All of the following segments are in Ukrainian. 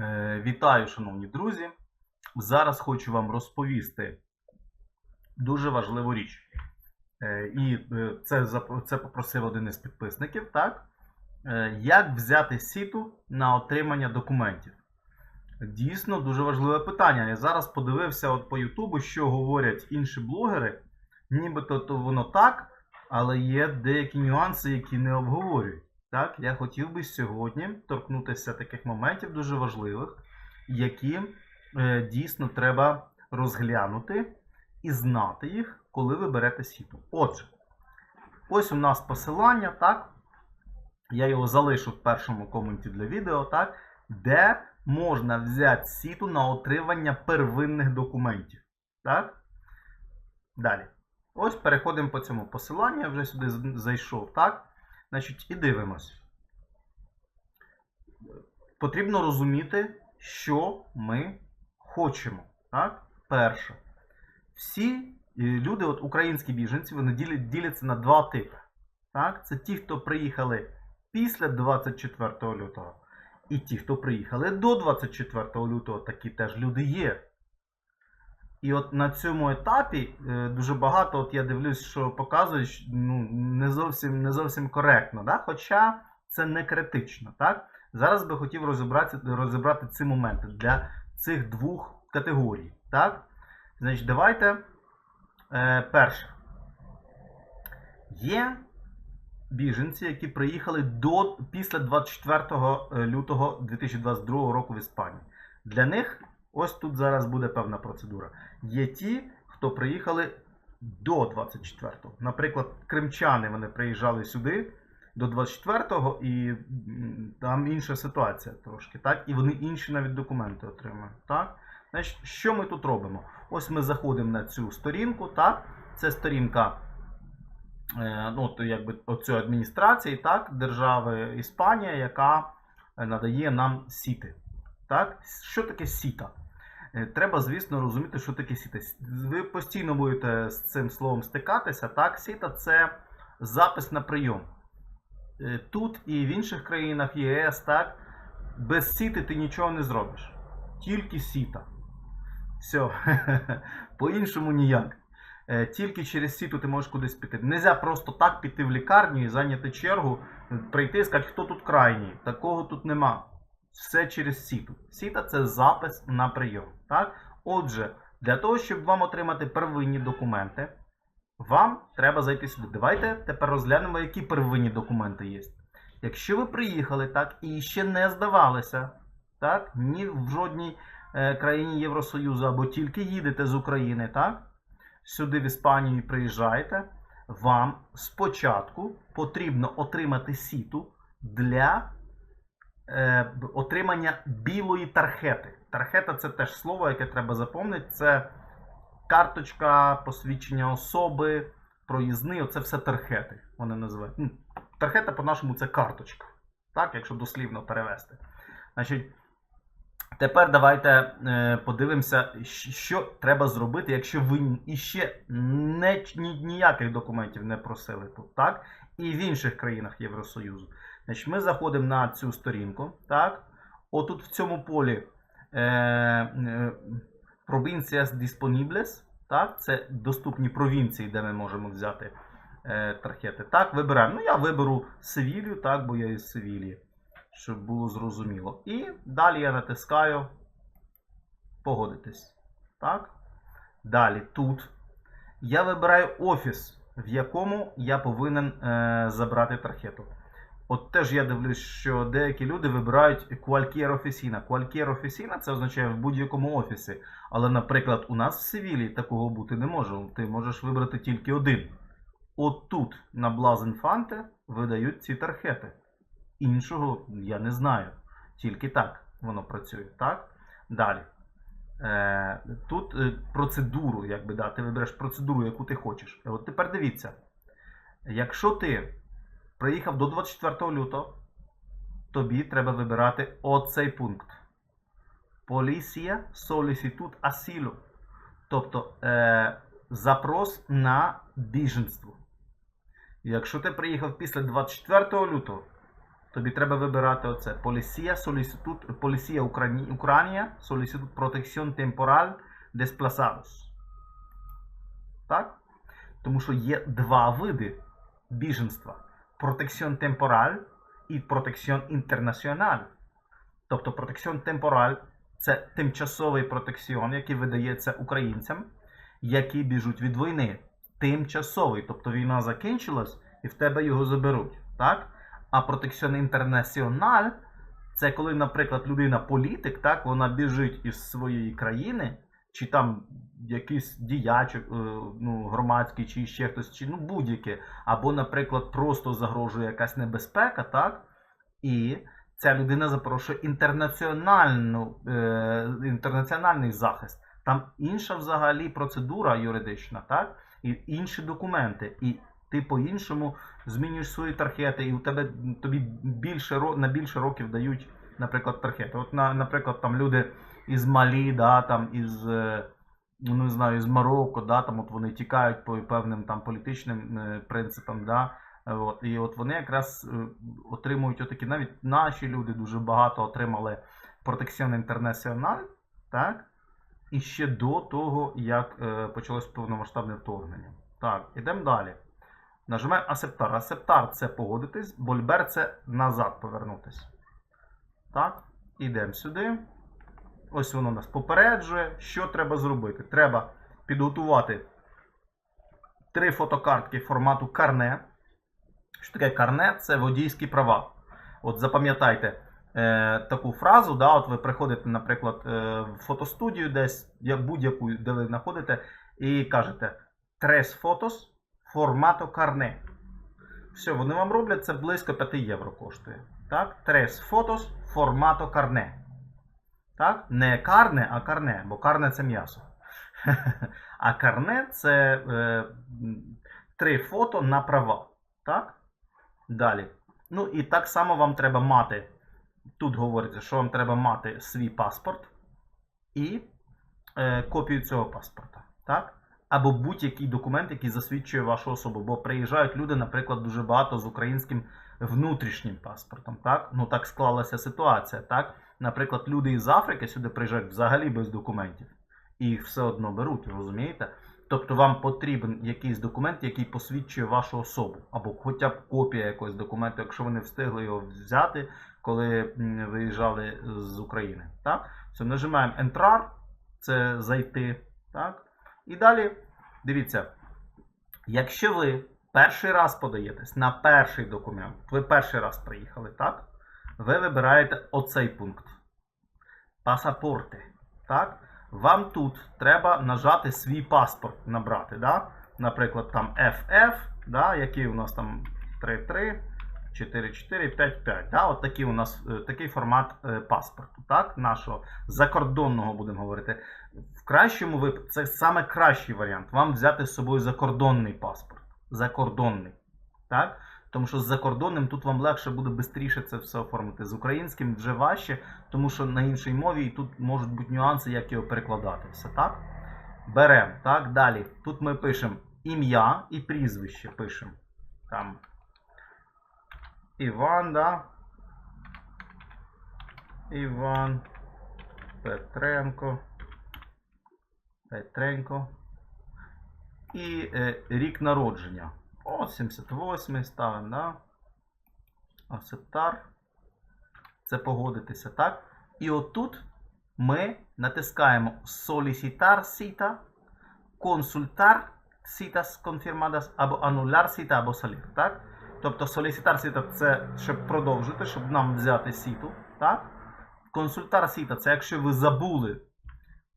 Е, Вітаю, шановні друзі. Зараз хочу вам розповісти дуже важливу річ. Е, І е, це, це попросив один із підписників, так? Як взяти сіту на отримання документів? Дійсно, дуже важливе питання. Я зараз подивився от по Ютубу, що говорять інші блогери. Нібито то воно так, але є деякі нюанси, які не обговорюють. Так, я хотів би сьогодні торкнутися таких моментів дуже важливих, які е, дійсно треба розглянути і знати їх, коли ви берете сіту. Отже, ось у нас посилання, так? Я його залишу в першому коменті для відео, так? Де можна взяти сіту на отримання первинних документів. Так? Далі. Ось переходимо по цьому посиланню. Я вже сюди зайшов, так? Значить, і дивимось. Потрібно розуміти, що ми хочемо. Так? Перше. Всі е, люди, от українські біженці, вони ділять, діляться на два типи. Так? Це ті, хто приїхали після 24 лютого, і ті, хто приїхали до 24 лютого, такі теж люди є. І от на цьому етапі е, дуже багато, от я дивлюсь, що показують, ну, не зовсім, не зовсім коректно, да? хоча це не критично. Так? Зараз би хотів розібрати, розібрати ці моменти для цих двох категорій. Так? Значить, давайте е, перше. Є біженці, які приїхали до, після 24 лютого 2022 року в Іспанію. Для них ось тут зараз буде певна процедура. Є ті, хто приїхали до 24-го. Наприклад, кримчани вони приїжджали сюди до 24-го, і там інша ситуація трошки, так? І вони інші навіть документи отримують. Так? Значить, що ми тут робимо? Ось ми заходимо на цю сторінку, так? Це сторінка е, ну, то якби оцю адміністрації, так, держави Іспанія, яка е, надає нам сіти. Так? Що таке сіта? Е, Треба, звісно, розуміти, що таке сіта. Ви постійно будете з цим словом стикатися. Так? Сіта це запис на прийом. Е, Тут і в інших країнах ЄС, так, без сіти ти нічого не зробиш. Тільки сіта. Все. По-іншому ніяк. Е, Тільки через сіту ти можеш кудись піти. Нельзя просто так піти в лікарню і зайняти чергу, прийти і сказати, хто тут крайній. Такого тут нема. Все через сіту. Сіта це запис на прийом. Так? Отже, для того, щоб вам отримати первинні документи, вам треба зайти сюди. Давайте тепер розглянемо, які первинні документи є. Якщо ви приїхали так і ще не здавалися, так, ні в жодній е, країні Євросоюзу або тільки їдете з України, так, сюди в Іспанію і приїжджаєте, вам спочатку потрібно отримати сіту для отримання білої тархети. Тархета це теж слово, яке треба запам'ятати. Це карточка, посвідчення особи, проїзний, оце все тархети. Вони називають. Тархета по-нашому це карточка. Так, якщо дослівно перевести. Значить, тепер давайте е, подивимося, що треба зробити, якщо ви іще не, ні, ніяких документів не просили тут, так? І в інших країнах Євросоюзу. Значить, ми заходимо на цю сторінку, так? Отут в цьому полі е, е, Provincias Disponibles, так? Це доступні провінції, де ми можемо взяти е, тархети. Так, вибираємо. Ну, я виберу Севілью, так, бо я із Севілії, щоб було зрозуміло. І далі я натискаю погодитись. Так? Далі тут я вибираю офіс, в якому я повинен е, забрати тархету. От теж я дивлюсь, що деякі люди вибирають cualquier офісіна. Cualquier офісіна це означає в будь-якому офісі. Але, наприклад, у нас в Севілії такого бути не може. Ти можеш вибрати тільки один. От тут на Блазенфанте видають ці тархети. Іншого я не знаю. Тільки так воно працює. Так? Далі. Е, тут е, процедуру, якби да, ти вибереш процедуру, яку ти хочеш. От тепер дивіться. Якщо ти приїхав до 24 лютого, тобі треба вибирати оцей пункт. Поліція солісітут асілу. Тобто е, запрос на біженство. Якщо ти приїхав після 24 лютого, тобі треба вибирати оце. Полісія, соліситут, полісія Україна, соліситут протекціон темпораль desplazados. Так? Тому що є два види біженства: протекціон темпораль і протекціон інтернаціональ. Тобто протекціон темпораль це тимчасовий протекціон, який видається українцям, які біжуть від війни. Тимчасовий, тобто війна закінчилась і в тебе його заберуть. Так? А протекціон інтернаціональ це коли, наприклад, людина політик, так, вона біжить із своєї країни, чи там якийсь діяч, е, ну, громадський, чи ще хтось, чи ну будь-яке, або, наприклад, просто загрожує якась небезпека, так? І ця людина запрошує інтернаціональну, е, інтернаціональний захист. Там інша взагалі процедура юридична, так? І інші документи. І ти по-іншому змінюєш свої тархети, і у тебе тобі більше на більше років дають, наприклад, тархети. От, на, наприклад, там люди із Малі, да, там із. е, Ну, не знаю, з Марокко, да, там от вони тікають по певним там політичним е, принципам, да, Е, От, і от вони якраз отримують отакі, навіть наші люди дуже багато отримали протекціон інтернаціональ, так? І ще до того, як е, почалось повномасштабне вторгнення. Так, ідемо далі. Нажимаємо Асептар. Асептар це погодитись, Больбер це назад повернутись. Так, ідемо сюди. Ось воно нас попереджує, що треба зробити. Треба підготувати три фотокартки формату карне. Що таке карне? Це водійські права. От запам'ятайте е, таку фразу, да, от ви приходите, наприклад, е, в фотостудію десь, будь-яку, де ви знаходите, і кажете Tres фотос формату карне. Все, вони вам роблять це близько 5 євро коштує. Так? Tres фотос формату карне. Так? Не карне, а карне, бо карне це м'ясо. А карне це е, три фото на права. Так? Далі. Ну і так само вам треба мати. Тут говориться, що вам треба мати свій паспорт і е, копію цього паспорта. Так? Або будь-який документ, який засвідчує вашу особу. Бо приїжджають люди, наприклад, дуже багато з українським внутрішнім паспортом. Так? Ну так склалася ситуація. Так? Наприклад, люди із Африки сюди приїжджають взагалі без документів. І їх все одно беруть, розумієте? Тобто вам потрібен якийсь документ, який посвідчує вашу особу, або хоча б копія якогось документу, якщо вони встигли його взяти, коли виїжджали з України. Так? Все, нажимаємо Entrar, це зайти. Так? І далі, дивіться, якщо ви перший раз подаєтесь на перший документ, ви перший раз приїхали, так? Ви вибираєте оцей пункт. Пасапорти. Так? Вам тут треба нажати свій паспорт набрати. Да? Наприклад, там FF, да? який у нас там 33, 44, 55. Да? От такий у нас е, такий формат е, паспорту. Так? Нашого закордонного будемо говорити. В кращому випадку, це саме кращий варіант. Вам взяти з собою закордонний паспорт. Закордонний. Так? Тому що з закордонним тут вам легше буде швидше це все оформити. З українським вже важче, тому що на іншій мові і тут можуть бути нюанси, як його перекладати. Все так? Беремо. Так, далі. Тут ми пишемо ім'я і прізвище пишемо. Там. Іван, да? Іван Петренко. Петренко. І е, рік народження. О, 78 ставимо, да? Акцептар. Це погодитися, так? І отут ми натискаємо Solicitar cita, Consultar citas confirmadas або Annular cita або Salir, так? Тобто Solicitar cita це щоб продовжити, щоб нам взяти сіту, так? Consultar cita це якщо ви забули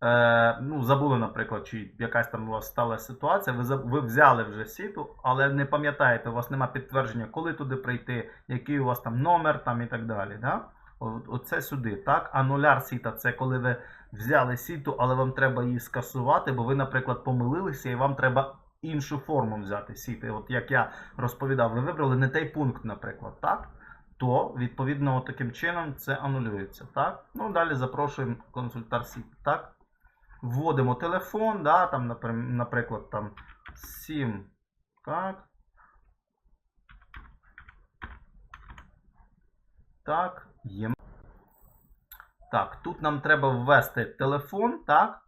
Е, ну, забули, наприклад, чи якась там у вас стала ситуація, ви, ви взяли вже сіту, але не пам'ятаєте, у вас нема підтвердження, коли туди прийти, який у вас там номер там і так далі. Да? Оце сюди. Так? А нуляр сіта це коли ви взяли сіту, але вам треба її скасувати, бо ви, наприклад, помилилися і вам треба іншу форму взяти сіти. От як я розповідав, ви вибрали не той пункт, наприклад, так? То, відповідно, таким чином це анулюється. Так? Ну, далі запрошуємо консультар сіти. Так? Вводимо телефон, да, там, наприклад, там 7. Так. Так, є. Так, тут нам треба ввести телефон, так?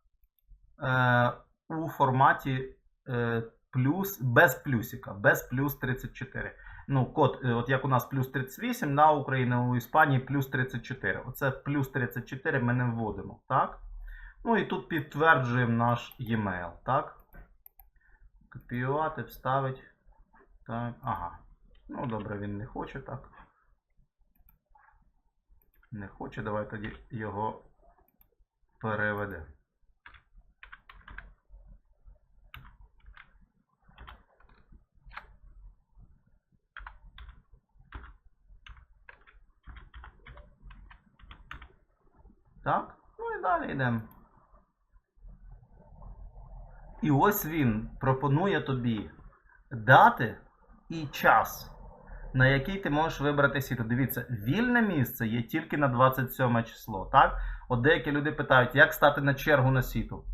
Е, у форматі е, плюс, без плюсика, без плюс 34. Ну, код, е, от як у нас плюс 38 на Україну, у Іспанії плюс 34. Оце плюс 34 ми не вводимо, так? Ну і тут підтверджуємо наш e-mail, так? Копіювати, вставити. Так, ага. Ну, добре, він не хоче, так. Не хоче, давай тоді його переведемо. Так, ну і далі йдемо. І ось він пропонує тобі дати і час, на який ти можеш вибрати сіто. Дивіться, вільне місце є тільки на 27 число. Так? От деякі люди питають, як стати на чергу на сіту.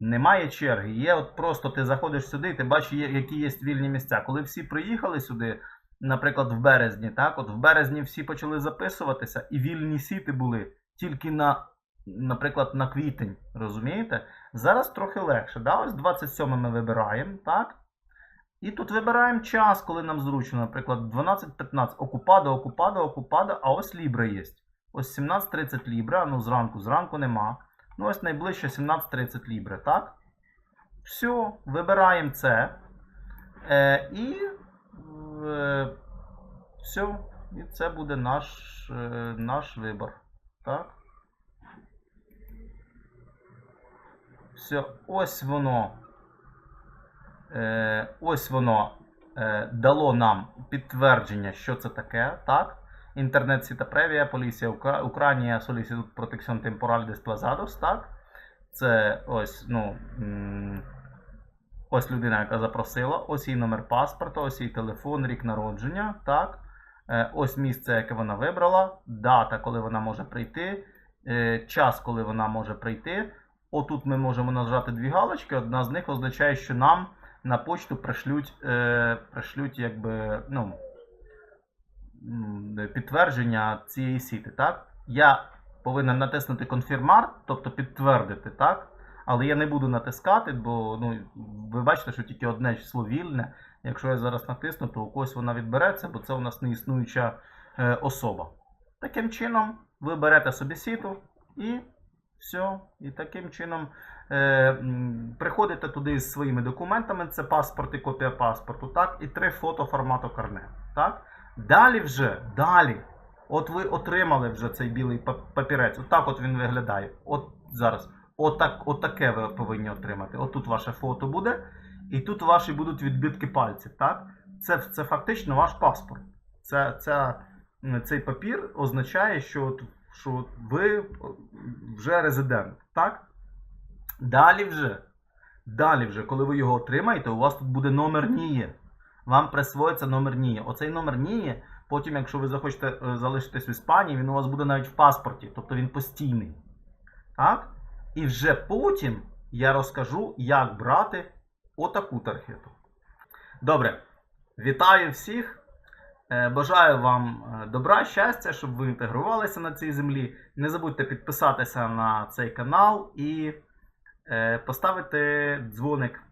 Немає черги. Є от просто ти заходиш сюди і ти бачиш, які є вільні місця. Коли всі приїхали сюди, наприклад, в березні, так, от в березні всі почали записуватися, і вільні сіти були тільки на, наприклад, на квітень. Розумієте? Зараз трохи легше. Да? Ось 27 ми вибираємо, так? І тут вибираємо час, коли нам зручно, наприклад, 12-15. Окупадо, окупадо, окупадо, а ось Лібра є. Ось 17.30 Лібра, ну зранку, зранку нема. Ну ось найближче 17.30 Лібра, так? Все, вибираємо це. Е, і е, все. І це буде наш, е, наш вибор. Так? Все, ось воно. Е, ось воно е, дало нам підтвердження, що це таке, так? Інтернет Сіта Превія, Поліція Україна, Solicitud Protección Temporal Desplazados, так? Це ось, ну, ось людина, яка запросила, ось її номер паспорта, ось її телефон, рік народження, так? Е, ось місце, яке вона вибрала, дата, коли вона може прийти, час, коли вона може прийти. Отут ми можемо нажати дві галочки. Одна з них означає, що нам на почту пришлють, е, пришлють якби, ну, підтвердження цієї сіти. Так? Я повинен натиснути конфірмар, тобто підтвердити, так? Але я не буду натискати, бо ну, ви бачите, що тільки одне число вільне. Якщо я зараз натисну, то у когось вона відбереться, бо це у нас не існуюча е, особа. Таким чином, ви берете собі сіту і все. І таким чином е, приходите туди з своїми документами, це паспорт і копія паспорту, так, і три фото формату карне. Так? Далі вже, далі. От ви отримали вже цей білий папірець. Отак от він виглядає. От зараз. Отак, отаке ви повинні отримати. Отут ваше фото буде, і тут ваші будуть відбитки пальців. Так? Це, це фактично ваш паспорт. Це, це, цей папір означає, що, от- що ви вже резидент. Так? Далі вже, далі вже, коли ви його отримаєте, у вас тут буде номер НІЄ. Вам присвоїться номер НІЄ. Оцей номер НІЄ, потім, якщо ви захочете е, залишитись в Іспанії, він у вас буде навіть в паспорті, тобто він постійний. Так? І вже потім я розкажу, як брати отаку тархету. Добре, вітаю всіх. Е, Бажаю вам е, добра, щастя, щоб ви інтегрувалися на цій землі. Не забудьте підписатися на цей канал і е, поставити дзвоник